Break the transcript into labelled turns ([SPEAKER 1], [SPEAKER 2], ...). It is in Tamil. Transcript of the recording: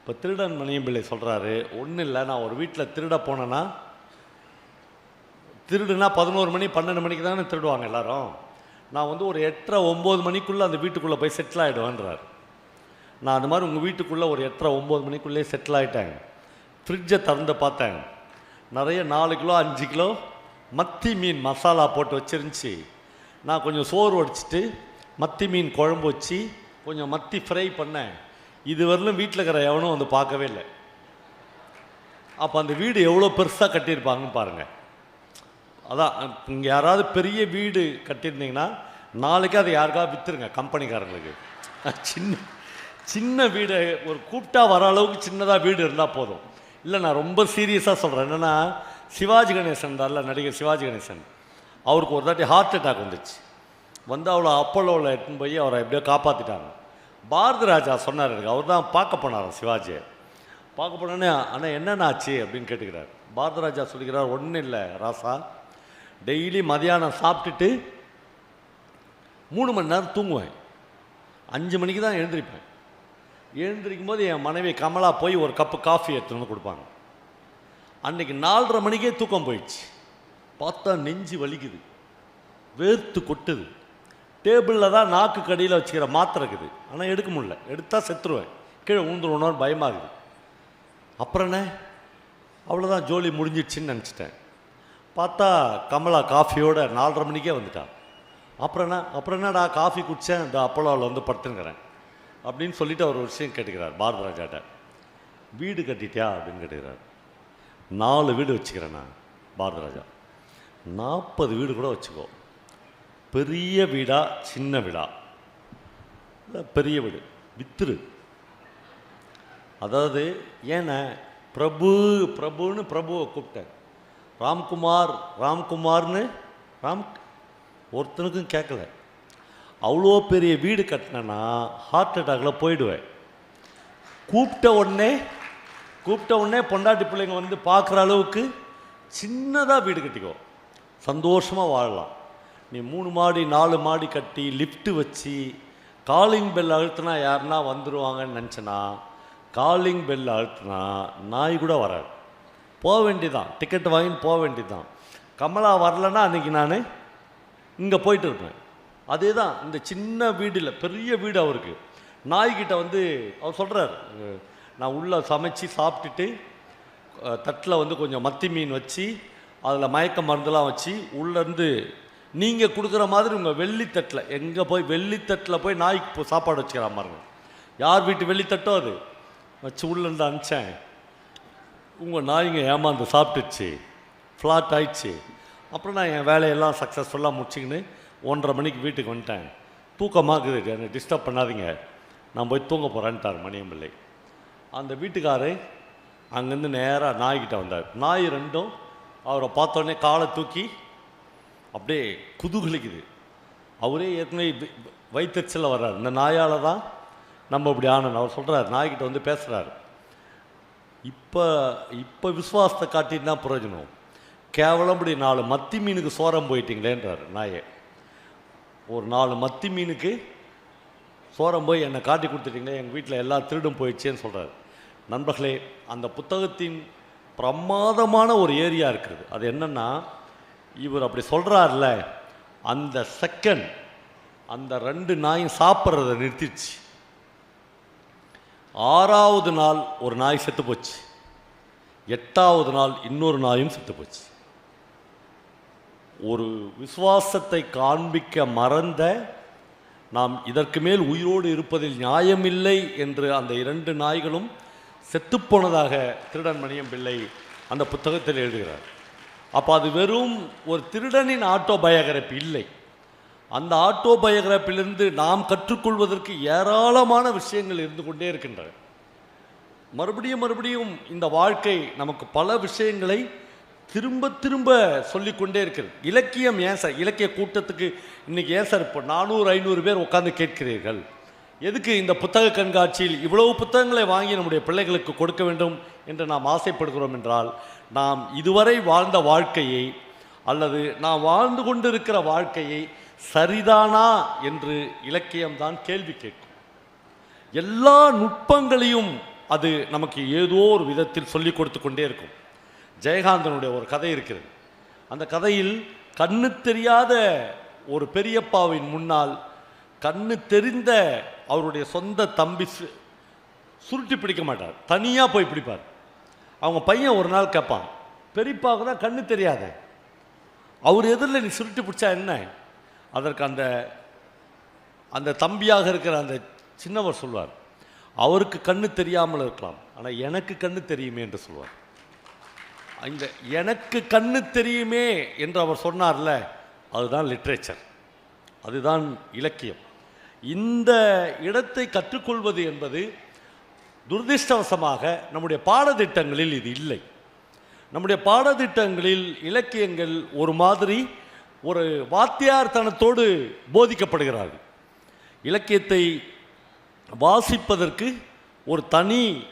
[SPEAKER 1] இப்போ திருடன் மணியம் பிள்ளை சொல்கிறாரு ஒன்றும் இல்லை நான் ஒரு வீட்டில் திருட போனேன்னா திருடுனா பதினோரு மணி பன்னெண்டு மணிக்கு தானே திருடுவாங்க எல்லாரும். நான் வந்து ஒரு எட்டரை ஒம்பது மணிக்குள்ளே அந்த வீட்டுக்குள்ளே போய் செட்டில் ஆகிடுவேன்றார் நான் அந்த மாதிரி உங்கள் வீட்டுக்குள்ளே ஒரு எட்டரை ஒம்பது மணிக்குள்ளேயே செட்டில் ஆகிட்டேன் ஃப்ரிட்ஜை திறந்து பார்த்தேன். நிறைய நாலு கிலோ அஞ்சு கிலோ மத்தி மீன் மசாலா போட்டு வச்சிருந்துச்சி. நான் கொஞ்சம் சோறு வடிச்சிட்டு மத்தி மீன் குழம்பு வச்சு கொஞ்சம் மத்தி ஃப்ரை பண்ணேன். இதுவரையிலும் வீட்டில் இருக்கிற எவனும் வந்து பார்க்கவே இல்லை. அப்போ அந்த வீடு எவ்வளோ பெருசாக கட்டியிருப்பாங்கன்னு பாருங்கள் அதான் இங்கே யாராவது பெரிய வீடு கட்டியிருந்தீங்கன்னா நாளைக்கு அதை யாருக்காவது விற்றுருங்க கம்பெனிக்காரங்களுக்கு. சின்ன சின்ன வீடு ஒரு கூப்பிட்டா வர அளவுக்கு சின்னதாக வீடு இருந்தால் போதும். இல்லை நான் ரொம்ப சீரியஸாக சொல்கிறேன் என்னென்னா சிவாஜி கணேசன் இருந்தார்ல நடிகர் சிவாஜி கணேசன். அவருக்கு ஒரு தாட்டி ஹார்ட் அட்டாக் வந்துச்சு. வந்து அவளை அப்போலோவில் எடுத்துன்னு போய் அவரை எப்படியோ காப்பாற்றிட்டாங்க பாரதி ராஜா சொன்னார் எனக்கு. அவர் தான் பார்க்க போனார் சிவாஜி பார்க்க போனோன்னே ஆனால் என்னென்ன ஆச்சு அப்படின்னு கேட்டுக்கிறார். பாரதி ராஜா சொல்லிக்கிறார் ஒன்றும் இல்லை ராசா. டெய்லி மதியானம் சாப்பிட்டுட்டு மூணு மணி நேரம் தூங்குவேன். அஞ்சு மணிக்கு தான் எழுந்திருப்பேன். எழுந்திருக்கும் போது என் மனைவி கமலா போய் ஒரு கப்பு காஃபி எடுத்துன்னு வந்து கொடுப்பாங்க. அன்றைக்கி நாலரை மணிக்கே தூக்கம் போயிடுச்சு. பார்த்தா நெஞ்சு வலிக்குது. வேர்த்து கொட்டுது. டேபிளில் தான் நாக்கு கடியில் வச்சுக்கிற மாத்திரை இருக்குது. ஆனால் எடுக்க முடியல. எடுத்தால் செத்துருவேன். கீழே ஊந்துருவணும்னு பயமாக இருக்குது அப்புறம் என்ன? அவ்வளோதான் ஜோலி முடிஞ்சிடுச்சின்னு நினச்சிட்டேன். பார்த்தா கமலா காஃபியோட நாலரை மணிக்கே வந்துட்டான் அப்புறம் என்ன? அப்புறம் என்னடா காஃபி குடித்தேன் இந்த அப்போலோவில் வந்து படுத்துங்கிறேன் அப்படின்னு சொல்லிட்டு அவர் ஒரு விஷயம் கேட்டுக்கிறார் பாரத ராஜாட்ட வீடு கட்டிட்டியா? அப்படின்னு கேட்டுக்கிறார். நாலு வீடு வச்சுக்கிறேன் நான் பாரத ராஜா நாற்பது வீடு கூட வச்சுக்கோ. பெரிய வீடா சின்ன வீடா? பெரிய வீடு. வித்துரு. அதாவது ஏன்னா பிரபு பிரபுன்னு பிரபுவை கூப்பிட்டேன். ராம்குமார் ராம்குமார்னு ராம் ஒருத்தனுக்கும் கேட்கல. அவ்வளோ பெரிய வீடு கட்டினேன்னா ஹார்ட் அட்டாக்கில் போயிடுவேன். கூப்பிட்ட உடனே கூப்பிட்ட உடனே பொண்டாட்டி பிள்ளைங்க வந்து பார்க்குற அளவுக்கு சின்னதாக வீடு கட்டிக்கோ. சந்தோஷமாக வாழலாம். நீ மூணு மாடி நாலு மாடி கட்டி லிஃப்ட்டு வச்சு காலிங் பெல் அழுத்தினா யாருன்னா வந்துடுவாங்கன்னு நினச்சனா காலிங் பெல் அழுத்தினா நாய் கூட வராது. போக வேண்டியதான் டிக்கெட் வாங்கின்னு போக வேண்டியதுதான். கமலா வரலன்னா அன்றைக்கி நான் இங்கே போயிட்டு இருப்பேன். அதே தான் இந்த சின்ன வீடில் பெரிய வீடு அவருக்கு. நாய்கிட்ட வந்து அவர் சொல்கிறார் நான் உள்ளே சமைச்சு சாப்பிட்டுட்டு தட்டில் வந்து கொஞ்சம் மத்தி மீன் வச்சு அதில் மயக்க மருந்துலாம் வச்சு உள்ளேருந்து நீங்கள் கொடுக்குற மாதிரி உங்கள் வெள்ளித்தட்டில் எங்கே போய் வெள்ளித்தட்டில் போய் நாய்க்கு போ- சாப்பாடு வச்சுக்கிற மாதிரி. யார் வீட்டு வெள்ளித்தட்டோ அது? வச்சு உள்ளேருந்து அனுப்பிச்சேன். உங்கள் நாய்ங்க ஏமாந்து சாப்பிட்டுச்சு ஃப்ளாட் ஆயிடுச்சு. அப்புறம் நான் என் வேலையெல்லாம் சக்ஸஸ்ஃபுல்லாக முடிச்சிக்கின்னு ஒன்றரை மணிக்கு வீட்டுக்கு வந்துட்டேன். தூக்கமாக்குது என்னை டிஸ்டர்ப் பண்ணாதீங்க. நான் போய் தூங்க போகிறேன்ட்டார் மணியம்பிள்ளை. அந்த வீட்டுக்காரு அங்கேருந்து நேராக நாய்கிட்ட வந்தார். நாய் ரெண்டும் அவரை பார்த்தோன்னே காலை தூக்கி அப்படியே குதுகலிக்குது. அவரே ஏற்கனவே வைத்தறிச்சலில் வர்றார். இந்த நாயால் தான் நம்ம இப்படி ஆனோம் அவர் சொல்கிறார் நாய்கிட்ட வந்து பேசுகிறாரு இப்போ இப்போ விசுவாசத்தை காட்டிட்டு தான் பிரயோஜனம். கேவலம் இப்படி நாலு மத்தி மீனுக்கு சோரம் போயிட்டீங்களேன்றார் நாயை. ஒரு நாலு மத்தி மீனுக்கு சோரம் போய் என்னை காட்டி கொடுத்துட்டீங்களே எங்கள் வீட்டில் எல்லா திருடும் போயிடுச்சேன்னு சொல்கிறார் நண்பர்களே அந்த புத்தகத்தின் பிரமாதமான ஒரு ஏரியா இருக்குது. அது என்னென்னா இவர் அப்படி சொல்கிறார்ல அந்த செகண்ட் அந்த ரெண்டு நாயும் சாப்பிட்றத நிறுத்திடுச்சு. ஆறாவது நாள் ஒரு நாய் செத்து போச்சு. எட்டாவது நாள் இன்னொரு நாயும் செத்து போச்சு. ஒரு விசுவாசத்தை காண்பிக்க மறந்த நாம் இதற்கு மேல் உயிரோடு இருப்பதில் நியாயமில்லை என்று அந்த இரண்டு நாய்களும் செத்துப்போனதாக திருடன் மணியம் பிள்ளை அந்த புத்தகத்தில் எழுதுகிறார். அப்போ அது வெறும் ஒரு திருடனின் ஆட்டோபயோகிராபி இல்லை. அந்த ஆட்டோபயோகிராபிலிருந்து நாம் கற்றுக்கொள்வதற்கு ஏராளமான விஷயங்கள் இருந்து கொண்டே இருக்கின்றன. மறுபடியும் மறுபடியும் இந்த வாழ்க்கை நமக்கு பல விஷயங்களை திரும்ப திரும்ப சொல்லிக்கொண்டே இருக்கிறது. இலக்கியம் ஏன் சார்? இலக்கிய கூட்டத்துக்கு இன்றைக்கி ஏன் சார்? இப்போ நானூறு ஐநூறு பேர் உட்காந்து கேட்கிறீர்கள். எதுக்கு இந்த புத்தக கண்காட்சியில் இவ்வளவு புத்தகங்களை வாங்கி நம்முடைய பிள்ளைகளுக்கு கொடுக்க வேண்டும் என்று நாம் ஆசைப்படுகிறோம் என்றால் நாம் இதுவரை வாழ்ந்த வாழ்க்கையை அல்லது நாம் வாழ்ந்து கொண்டிருக்கிற வாழ்க்கையை சரிதானா என்று இலக்கியம்தான் கேள்வி கேட்கும். எல்லா நுட்பங்களையும் அது நமக்கு ஏதோ ஒரு விதத்தில் சொல்லிக் கொடுத்து கொண்டே இருக்கும். ஜெயகாந்தனுடைய ஒரு கதை இருக்கிறது. அந்த கதையில் கண்ணு தெரியாத ஒரு பெரியப்பாவின் முன்னால் கண்ணு தெரிந்த அவருடைய சொந்த தம்பி சு- சுருட்டி பிடிக்க மாட்டார். தனியாக போய் பிடிப்பார். அவங்க பையன் ஒரு நாள் கேட்பான் பெரியப்பாவுக்கு தான் கண்ணு தெரியாது. அவர் எதிரில் நீ சுருட்டி பிடிச்சா என்ன? அதற்கு அந்த அந்த தம்பியாக இருக்கிற அந்த சின்னவர் சொல்வார் அவருக்கு கண்ணு தெரியாமல் இருக்கலாம். ஆனால் எனக்கு கண்ணு தெரியுமே என்று சொல்வார். இந்த எனக்கு கண்ணு தெரியுமே என்று அவர் சொன்னார்ல அதுதான் லிட்ரேச்சர். அதுதான் இலக்கியம். இந்த இடத்தை கற்றுக்கொள்வது என்பது துரதிருஷ்டவசமாக நம்முடைய பாடத்திட்டங்களில் இது இல்லை. நம்முடைய பாடத்திட்டங்களில் இலக்கியங்கள் ஒரு மாதிரி ஒரு வாத்தியார்த்தனத்தோடு போதிக்கப்படுகிறார்கள். இலக்கியத்தை வாசிப்பதற்கு ஒரு தனி